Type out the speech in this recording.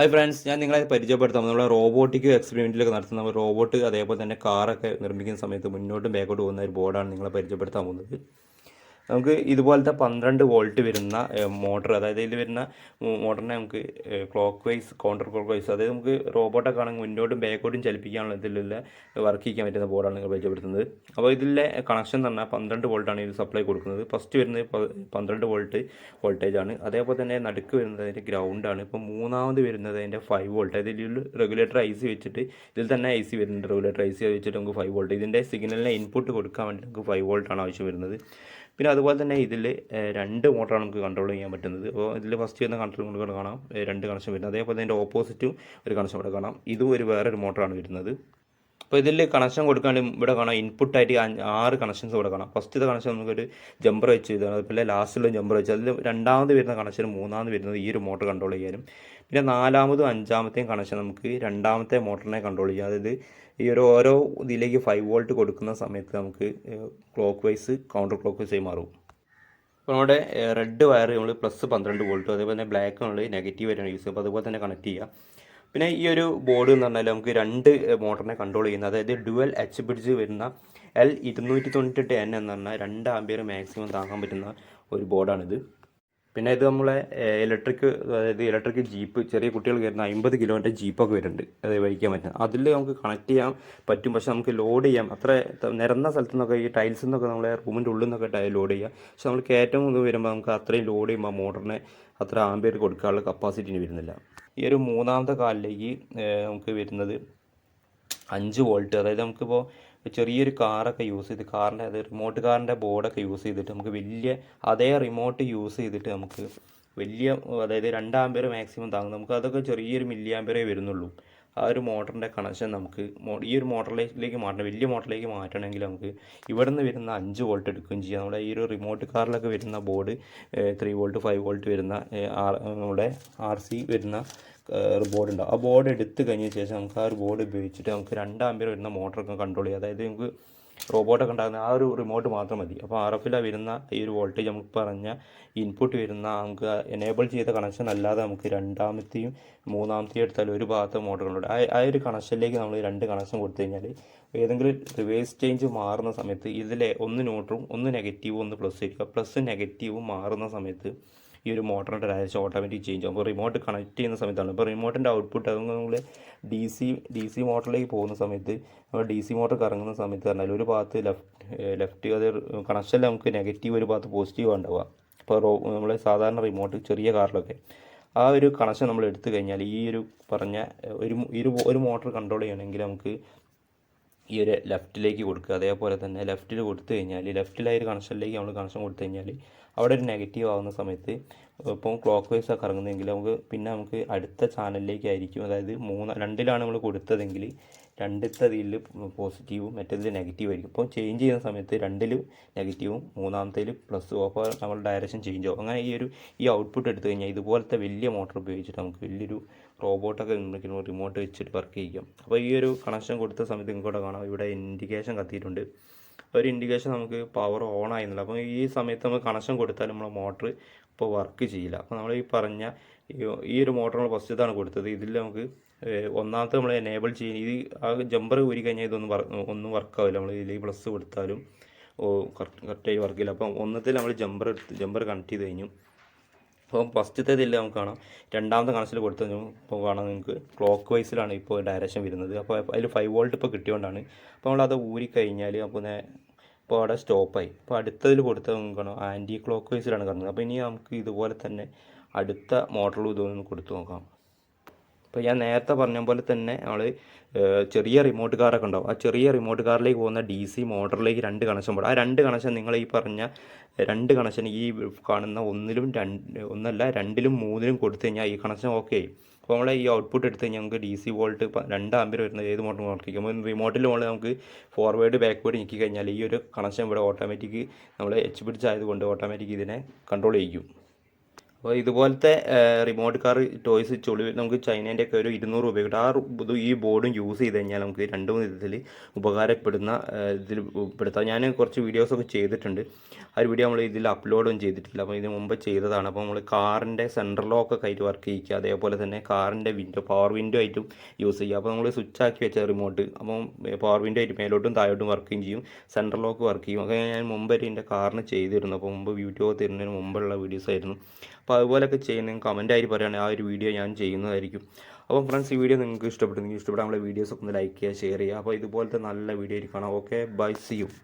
Hi friends ഞാൻ നിങ്ങളെ പരിചയപ്പെടുത്താം. നമ്മൾ റോബോട്ടിക് എക്സ്പെരിമെന്റിലൊക്കെ നടത്തുന്ന റോബോട്ട് അതേപോലെ തന്നെ കാറൊക്കെ നിർമ്മിക്കുന്ന സമയത്ത് മുന്നോട്ടും ബാക്കോട്ട് പോകുന്ന ഒരു ബോർഡാണ് നിങ്ങളെ പരിചയപ്പെടുത്താൻ പോകുന്നത്. നമുക്ക് ഇതുപോലത്തെ പന്ത്രണ്ട് വോൾട്ട് വരുന്ന മോട്ടർ അതായത് ഇതിൽ വരുന്ന മോട്ടറിനെ നമുക്ക് clock wise counter clock wise അതായത് നമുക്ക് റോബോട്ടൊക്കെ ആണെങ്കിൽ മുന്നോട്ടും ബാക്കോട്ടും ചലിപ്പിക്കാനുള്ള ഇതിലുള്ള വർക്ക് ചെയ്യാൻ പറ്റുന്ന ബോർഡാണ് നിങ്ങൾ പരിചയപ്പെടുത്തുന്നത്. അപ്പോൾ ഇതിലെ കണക്ഷൻ എന്ന് പറഞ്ഞാൽ പന്ത്രണ്ട് വോൾട്ടാണ് ഇത് സപ്ലൈ കൊടുക്കുന്നത്. ഫസ്റ്റ് വരുന്നത് പന്ത്രണ്ട് വോൾട്ട് വോൾട്ടേജ് ആണ്. അതേപോലെ തന്നെ നടുക്ക് വരുന്നത് അതിന്റെ ഗ്രൗണ്ടാണ് ഇപ്പോൾ മൂന്നാമത് വരുന്നത് അതിന്റെ ഫൈവ് വോൾട്ട് ഇതിൽ റെഗുലേറ്റർ ഐ സി വെച്ചിട്ട് ഇതിൽ തന്നെ ഐ സി വരുന്നുണ്ട്. റെഗുലേറ്റർ ഐ സി വെച്ചിട്ട് നമുക്ക് ഫൈവ് വോൾട്ട് ഇതിന്റെ സിഗ്നലിനെ ഇൻപുട്ട് കൊടുക്കാൻ വേണ്ടി നമുക്ക് ഫൈവ് വോൾട്ടാണ് ആവശ്യം വരുന്നത്. പിന്നെ അതുപോലെ തന്നെ ഇതിൽ രണ്ട് മോട്ടറാണ് നമുക്ക് കൺട്രോൾ ചെയ്യാൻ പറ്റുന്നത്. അപ്പോൾ ഇതിൽ ഫസ്റ്റ് വരുന്ന കൺട്രോൾ കൂടെ കാണാം. രണ്ട് കണക്ഷൻ വരുന്നത്. അതേപോലെ തന്നെ ഓപ്പോസിറ്റും ഒരു കണക്ഷൻ ഇവിടെ കാണാം. ഇതും ഒരു വേറൊരു മോട്ടറാണ് വരുന്നത്. അപ്പോൾ ഇതിൽ കണക്ഷൻ കൊടുക്കാണ്ട് ഇവിടെ കാണാം. ഇൻപുട്ടായിട്ട് ആറ് കണക്ഷൻസ് ഇവിടെ കാണാം. ഫസ്റ്റത്തെ കണക്ഷൻ നമുക്കൊരു ജമ്പർ വെച്ച് ഇതാണ്. അതുപോലെ ലാസ്റ്റിലും ജമ്പർ വെച്ച്. അതിൽ രണ്ടാമത് വരുന്ന കണക്ഷൻ മൂന്നാമത് വരുന്നത് ഈ ഒരു മോട്ടർ കൺട്രോൾ ചെയ്യാനും. പിന്നെ നാലാമതും അഞ്ചാമത്തെയും കണക്ഷൻ നമുക്ക് രണ്ടാമത്തെ മോട്ടറിനെ കൺട്രോൾ ചെയ്യാം. അതായത് ഈ ഒരു ഓരോ ഇതിലേക്ക് ഫൈവ് വോൾട്ട് കൊടുക്കുന്ന സമയത്ത് നമുക്ക് ക്ലോക്ക് വൈസ് കൗണ്ടർ ക്ലോക്ക് ആയി മാറും. അപ്പോൾ നമ്മുടെ റെഡ് വയർ നമ്മൾ പ്ലസ് പന്ത്രണ്ട് വോൾട്ടും അതേപോലെ തന്നെ ബ്ലാക്ക് നമ്മൾ നെഗറ്റീവ് ആയിട്ടാണ് യൂസ് ചെയ്യുക. അപ്പോൾ അതുപോലെ തന്നെ കണക്ട് ചെയ്യുക പിന്നെ ഈ ഒരു ബോർഡ് എന്ന് പറഞ്ഞാൽ നമുക്ക് രണ്ട് മോട്ടറിനെ കൺട്രോൾ ചെയ്യുന്ന അതായത് ഡുവൽ എച്ച് ബ്രിഡ്ജ് വരുന്ന എൽ ഇരുന്നൂറ്റി തൊണ്ണൂറ്റെട്ട് എൻ എന്ന് പറഞ്ഞാൽ രണ്ട് ആംബിയർ മാക്സിമം താങ്ങാൻ പറ്റുന്ന ഒരു ബോർഡാണിത് പിന്നെ ഇത് നമ്മളെ ഇലക്ട്രിക് അതായത് ഇലക്ട്രിക് ജീപ്പ് ചെറിയ കുട്ടികൾ കയറുന്ന അമ്പത് കിലോമീറ്റർ ജീപ്പൊക്കെ വരുന്നുണ്ട്. അത് വഹിക്കാൻ പറ്റും അതിൽ നമുക്ക് കണക്ട് ചെയ്യാൻ പറ്റും. പക്ഷെ നമുക്ക് ലോഡ് ചെയ്യാം. അത്ര നിരന്ന സ്ഥലത്തു നിന്നൊക്കെ ഈ ടൈൽസിൽ നിന്നൊക്കെ നമ്മളെ റൂമിന്റെ ഉള്ളിൽ നിന്നൊക്കെ ലോഡ് ചെയ്യാം. പക്ഷെ നമ്മൾ കയറ്റം ഇത് വരുമ്പോൾ നമുക്ക് അത്രയും ലോഡ് ചെയ്യുമ്പോൾ മോട്ടറിനെ അത്ര ആംബിയർ കൊടുക്കാനുള്ള കപ്പാസിറ്റിന് വരുന്നില്ല. ഈ ഒരു മൂന്നാമത്തെ കാലിലേക്ക് നമുക്ക് വരുന്നത് അഞ്ച് വോൾട്ട് അതായത് നമുക്കിപ്പോൾ ചെറിയൊരു കാറൊക്കെ യൂസ് ചെയ്ത് കാറിന്റെ അത് റിമോട്ട് കാറിന്റെ ബോർഡൊക്കെ യൂസ് ചെയ്തിട്ട് നമുക്ക് വലിയ അതേ റിമോട്ട് യൂസ് ചെയ്തിട്ട് നമുക്ക് വലിയ അതായത് രണ്ട് പേര് മാക്സിമം താങ്ങും. നമുക്ക് അതൊക്കെ ചെറിയൊരു മില്ലി പേരേ വരുന്നുള്ളൂ. ആ ഒരു മോട്ടറിന്റെ കണക്ഷൻ നമുക്ക് ഈ ഒരു മോട്ടറിലേക്ക് മാറ്റണം. വലിയ മോട്ടറിലേക്ക് മാറ്റണമെങ്കിൽ നമുക്ക് ഇവിടെ നിന്ന് വരുന്ന അഞ്ച് വോൾട്ട് എടുക്കുകയും ചെയ്യാം. നമ്മുടെ ഈ ഒരു റിമോട്ട് കാറിലൊക്കെ വരുന്ന board three volt five volt വരുന്ന നമ്മുടെ ആർ സി വരുന്ന ബോർഡ് ഉണ്ടാവും ആ ബോർഡ് എടുത്ത് കഴിഞ്ഞ ശേഷം നമുക്ക് ആ ഒരു ബോർഡ് ഉപയോഗിച്ചിട്ട് നമുക്ക് രണ്ടാം പേര് വരുന്ന മോട്ടറൊക്കെ കൺട്രോൾ ചെയ്യാം. അതായത് നമുക്ക് റോബോട്ടൊക്കെ ഉണ്ടാകുന്ന ആ ഒരു റിമോട്ട് മാത്രം മതി. അപ്പോൾ ആർ എഫിലാണ് വരുന്ന ഈ ഒരു വോൾട്ടേജ് നമുക്ക് പറഞ്ഞ ഇൻപുട്ട് വരുന്ന നമുക്ക് എനേബിൾ ചെയ്ത കണക്ഷൻ അല്ലാതെ നമുക്ക് രണ്ടാമത്തെയും മൂന്നാമത്തെയും എടുത്താൽ ഒരു ഭാഗത്ത് മോട്ടറുകളുണ്ട്. ആ ഒരു കണക്ഷനിലേക്ക് നമ്മൾ രണ്ട് കണക്ഷൻ കൊടുത്തു കഴിഞ്ഞാൽ ഏതെങ്കിലും റിവേഴ്സ് ചേഞ്ച് മാറുന്ന സമയത്ത് ഇതിലെ ഒന്ന് ന്യൂട്രും ഒന്ന് നെഗറ്റീവും ഒന്ന് പ്ലസ് ആയിരിക്കും. പ്ലസ് നെഗറ്റീവും മാറുന്ന സമയത്ത് ഈ ഒരു മോട്ടറിന്റെ ഡയറക്ഷൻ ഓട്ടോമാറ്റിക് ചേഞ്ച് ആകും അപ്പോൾ റിമോട്ട് കണക്ട് ചെയ്യുന്ന സമയത്താണ്. ഇപ്പോൾ റിമോട്ടിന്റെ ഔട്ട്പുട്ട് അതൊന്നും നമ്മൾ ഡി സി ഡി സി മോട്ടറിലേക്ക് പോകുന്ന സമയത്ത് നമ്മൾ ഡി സി മോട്ടർ കറങ്ങുന്ന സമയത്ത് പറഞ്ഞാൽ ഒരു ഭാഗത്ത് ലെഫ്റ്റ് ലെഫ്റ്റ് അത് കണക്ഷനിൽ നമുക്ക് നെഗറ്റീവ് ഒരു ഭാഗത്ത് പോസിറ്റീവ് ഉണ്ടാവുക. ഇപ്പോൾ നമ്മളെ സാധാരണ റിമോട്ട് ചെറിയ കാറിലൊക്കെ ആ ഒരു കണക്ഷൻ നമ്മൾ എടുത്തു കഴിഞ്ഞാൽ ഈ ഒരു പറഞ്ഞ ഒരു ഒരു ഒരു മോട്ടർ കൺട്രോൾ ചെയ്യണമെങ്കിൽ നമുക്ക് ഈ ഒരു ലെഫ്റ്റിലേക്ക് കൊടുക്കുക. അതേപോലെ തന്നെ ലെഫ്റ്റിൽ കൊടുത്തു കഴിഞ്ഞാൽ ലെഫ്റ്റിലായ ഒരു കണക്ഷനിലേക്ക് നമ്മൾ കണക്ഷൻ കൊടുത്തു കഴിഞ്ഞാൽ അവിടെ ഒരു നെഗറ്റീവ് ആകുന്ന സമയത്ത് ഇപ്പം ക്ലോക്ക് വൈസ് ഒക്കെ ഇറങ്ങുന്നതെങ്കിൽ നമുക്ക് പിന്നെ നമുക്ക് അടുത്ത ചാനലിലേക്കായിരിക്കും അതായത് മൂന്ന് രണ്ടിലാണ് നമ്മൾ കൊടുത്തതെങ്കിൽ രണ്ടത്തെ ഇതിൽ പോസിറ്റീവും മറ്റേതിൽ നെഗറ്റീവ് ആയിരിക്കും. അപ്പോൾ ചേഞ്ച് ചെയ്യുന്ന സമയത്ത് രണ്ടിൽ നെഗറ്റീവും മൂന്നാമത്തേൽ പ്ലസ്സും അപ്പോൾ നമ്മൾ ഡയറക്ഷൻ ചേഞ്ച് ആവും. അങ്ങനെ ഈ ഒരു ഈ ഔട്ട്പുട്ട് എടുത്തു കഴിഞ്ഞാൽ ഇതുപോലത്തെ വലിയ മോട്ടർ ഉപയോഗിച്ചിട്ട് നമുക്ക് വലിയൊരു റോബോട്ടൊക്കെ നിർമ്മിക്കുന്നു റിമോട്ട് വെച്ചിട്ട് വർക്ക് ചെയ്യിക്കാം അപ്പോൾ ഈ ഒരു കണക്ഷൻ കൊടുത്ത സമയത്ത് ഇങ്ങോട്ട് കാണാം. ഇവിടെ ഇൻഡിക്കേഷൻ കത്തിയിട്ടുണ്ട്. ഒരു ഇൻഡിക്കേഷൻ നമുക്ക് പവർ ഓൺ ആയിരുന്നില്ല. അപ്പോൾ ഈ സമയത്ത് നമ്മൾ കണക്ഷൻ കൊടുത്താൽ നമ്മളെ മോട്ടർ ഇപ്പോൾ വർക്ക് ചെയ്യില്ല. അപ്പോൾ നമ്മൾ ഈ പറഞ്ഞ ഈ- ഒരു മോട്ടർ നമ്മൾ ഫസ്റ്റ് ഇതാണ് കൊടുത്തത്. ഇതിൽ നമുക്ക് ഒന്നാമത്തെ നമ്മൾ എനേബിൾ ചെയ്യും ഇത് ആ ജമ്പർ ഊരി കഴിഞ്ഞാൽ ഇതൊന്നും ഒന്നും വർക്കാവില്ല നമ്മൾ ഇതിൽ പ്ലസ് കൊടുത്താലും ഓ കറക്റ്റ് കറക്റ്റായി വർക്ക് ചെയ്യില്ല. അപ്പം ഒന്നത്തിൽ നമ്മൾ ജമ്പർ എടുത്ത് ജമ്പർ കണക്ട് ചെയ്ത് കഴിഞ്ഞു. അപ്പോൾ ഫസ്റ്റത്തെ ഇതില്ല നമുക്ക് കാണാം. രണ്ടാമത്തെ കണക്ഷൻ കൊടുത്തു ഇപ്പോൾ കാണാം നിങ്ങൾക്ക് ക്ലോക്ക് വൈസിലാണ് ഇപ്പോൾ ഡയറക്ഷൻ വരുന്നത്. അപ്പോൾ അതിൽ ഫൈവ് വോൾട്ട് ഇപ്പോൾ കിട്ടിയോണ്ടാണ്. അപ്പോൾ നമ്മളത് ഊരി കഴിഞ്ഞാൽ അപ്പോൾ ഇപ്പോൾ അവിടെ സ്റ്റോപ്പായി അപ്പോൾ അടുത്തതിൽ കൊടുത്തത് നമുക്ക് കാണാം. ആന്റി ക്ലോക്ക് വൈസിലാണ് കാണുന്നത്. അപ്പോൾ ഇനി നമുക്ക് ഇതുപോലെ തന്നെ അടുത്ത മോഡലും ഇതൊന്ന് കൊടുത്തു നോക്കാം. ഇപ്പോൾ ഞാൻ നേരത്തെ പറഞ്ഞ പോലെ തന്നെ നമ്മൾ ചെറിയ റിമോട്ട് കാറൊക്കെ ഉണ്ടാവും. ആ ചെറിയ റിമോട്ട് കാറിലേക്ക് പോകുന്ന ഡി സി മോട്ടറിലേക്ക് രണ്ട് കണക്ഷൻ പോടും ആ രണ്ട് കണക്ഷൻ നിങ്ങൾ ഈ പറഞ്ഞ രണ്ട് കണക്ഷൻ ഈ കാണുന്ന ഒന്നിലും രണ്ട് ഒന്നല്ല രണ്ടിലും മൂന്നിലും കൊടുത്തു കഴിഞ്ഞാൽ ഈ കണക്ഷൻ ഓക്കെ ആയി. അപ്പോൾ നമ്മളെ ഈ ഔട്ട്പുട്ട് എടുത്ത് കഴിഞ്ഞാൽ നമുക്ക് ഡി സി വോൾട്ട് രണ്ട് ആമ്പിയർ വരുന്ന ഏത് മോട്ടർ വർക്കിക്കും അപ്പോൾ റിമോട്ടിൽ നമ്മൾ നമുക്ക് ഫോർവേഡ് ബാക്ക്വേഡ് ഞെക്കി കഴിഞ്ഞാൽ ഈ ഒരു കണക്ഷൻ ഇവിടെ ഓട്ടോമാറ്റിക് നമ്മൾ എച്ച് പിടിച്ചായത് ആയതുകൊണ്ട് ഓട്ടോമാറ്റിക് ഇതിനെ കൺട്രോൾ ചെയ്യും അപ്പോൾ ഇതുപോലത്തെ റിമോട്ട് കാർ ടോയ്സ് ചുളി നമുക്ക് ചൈനേന്റെ ഒക്കെ ഒരു ഇരുന്നൂറ് രൂപ കിട്ടും ആ ഇത് ഈ ബോർഡും യൂസ് ചെയ്ത് കഴിഞ്ഞാൽ നമുക്ക് രണ്ട് മൂന്ന് വിധത്തിൽ ഉപകാരപ്പെടുന്ന ഇതിൽ ഉൾപ്പെടുത്താം. ഞാൻ കുറച്ച് വീഡിയോസൊക്കെ ചെയ്തിട്ടുണ്ട്. ആ ഒരു വീഡിയോ നമ്മൾ ഇതിൽ അപ്ലോഡും ചെയ്തിട്ടില്ല. അപ്പോൾ ഇതിന് മുമ്പ് ചെയ്തതാണ്. അപ്പോൾ നമ്മൾ കാറിന്റെ ഒക്കെ ആയിട്ട് വർക്ക് ചെയ്യിക്കുക. അതേപോലെ തന്നെ കാറിന്റെ വിൻഡോ പവർ വിൻഡോ ആയിട്ടും യൂസ് ചെയ്യുക. അപ്പോൾ നമ്മൾ സ്വിച്ച് ആക്കി വെച്ച റിമോട്ട് അപ്പം പവർ വിൻഡോ ആയിട്ട് മേലോട്ടും താഴോട്ടും വർക്കും ചെയ്യും സെൻട്രൽ ലോക്ക് വർക്ക് ചെയ്യും. ഒക്കെ ഞാൻ മുമ്പ് എന്റെ കാറിന് ചെയ്തിരുന്നു. അപ്പോൾ മുമ്പ് വീഡിയോ തരുന്നതിന് മുമ്പുള്ള വീഡിയോസ് ആയിരുന്നു. അപ്പോൾ അതുപോലെയൊക്കെ ചെയ്യുന്ന കമന്റ് ആയിട്ട് പറയുകയാണെങ്കിൽ ആ ഒരു വീഡിയോ ഞാൻ ചെയ്യുന്നതായിരിക്കും. അപ്പം ഫ്രണ്ട്സ് ഈ വീഡിയോ നിങ്ങൾക്ക് ഇഷ്ടപ്പെട്ടു നിങ്ങൾക്ക് ഇഷ്ടപ്പെട്ടാൽ നമ്മുടെ വീഡിയോസ് ഒക്കെ ഒന്ന് ലൈക്ക് ചെയ്യുക ഷെയർ ചെയ്യുക. അപ്പോൾ ഇതുപോലത്തെ നല്ല വീഡിയോ ആയിരിക്കണം ഓക്കെ ബൈ സി യു